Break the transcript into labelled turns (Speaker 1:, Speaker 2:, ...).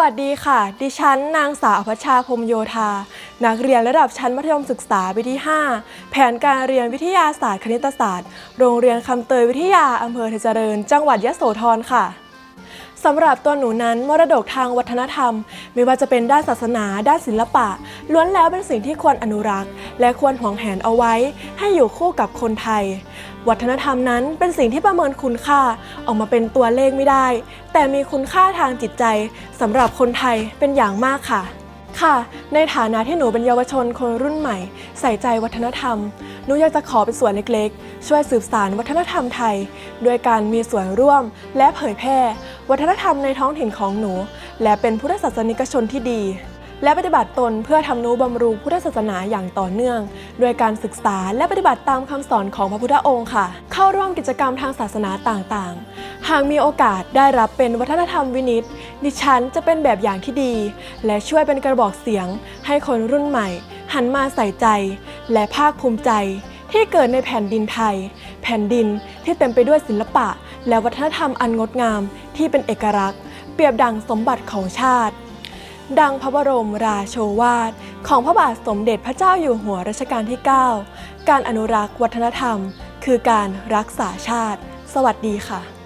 Speaker 1: วัสดีค่ะ ดิฉันนางสาวพัชชาพมโยธา นักเรียนระดับชั้นมัธยมศึกษาปีที่ 5 แผนการเรียนวิทยาศาสตร์คณิตศาสตร์ โรงเรียนคำเตยวิทยาอำเภอเทเจริญ จังหวัดยะโสธรค่ะสำหรับตัวหนูนั้นมรดกทางวัฒนธรรม ไม่ว่าจะเป็นด้านศาสนา ด้านศิลปะ ล้วนแล้วเป็นสิ่งที่ควรอนุรักษ์ และควรหวงแหนเอาไว้ ให้อยู่คู่กับคนไทย วัฒนธรรมนั้นเป็นสิ่งที่ประเมินคุณค่าออกมาเป็นตัวเลขไม่ได้ แต่มีคุณค่าทางจิตใจสำหรับคนไทยเป็นอย่างมากค่ะ ค่ะ ในฐานะที่หนูเป็นเยาวชนคนรุ่นใหม่ ใส่ใจวัฒนธรรม หนูอยากจะขอเป็นส่วนเล็กๆ ช่วยสืบสานวัฒนธรรมไทย โดยการมีส่วนร่วมและเผยแพร่ วัฒนธรรมในท้องถิ่นของหนู และเป็นพุทธศาสนิกชนที่ดี และปฏิบัติตนเพื่อทำนุบำรุงพุทธศาสนาอย่างต่อเนื่อง โดยการศึกษาและปฏิบัติตามคำสอนของพระพุทธองค์ค่ะ เข้าร่วมกิจกรรมทางศาสนาต่างๆ หากมีโอกาสได้รับเป็นวัฒนธรรมวินิตดิฉันจะเป็นแบบอย่างที่ดี และช่วยเป็นกระบอกเสียง ให้คนรุ่นใหม่ หันมาใส่ใจ และภาคภูมิใจ ที่เกิดในแผ่นดินไทย แผ่นดินที่เต็มไปด้วยศิลปะ และวัฒนธรรมอันงดงามที่เป็นเอกลักษณ์ เปรียบดังสมบัติของชาติ ดังพระบรมราโชวาท ของพระบาทสมเด็จพระเจ้าอยู่หัวรัชกาลที่ 9 การอนุรักษ์วัฒนธรรม คือการรักษาชาติ สวัสดีค่ะ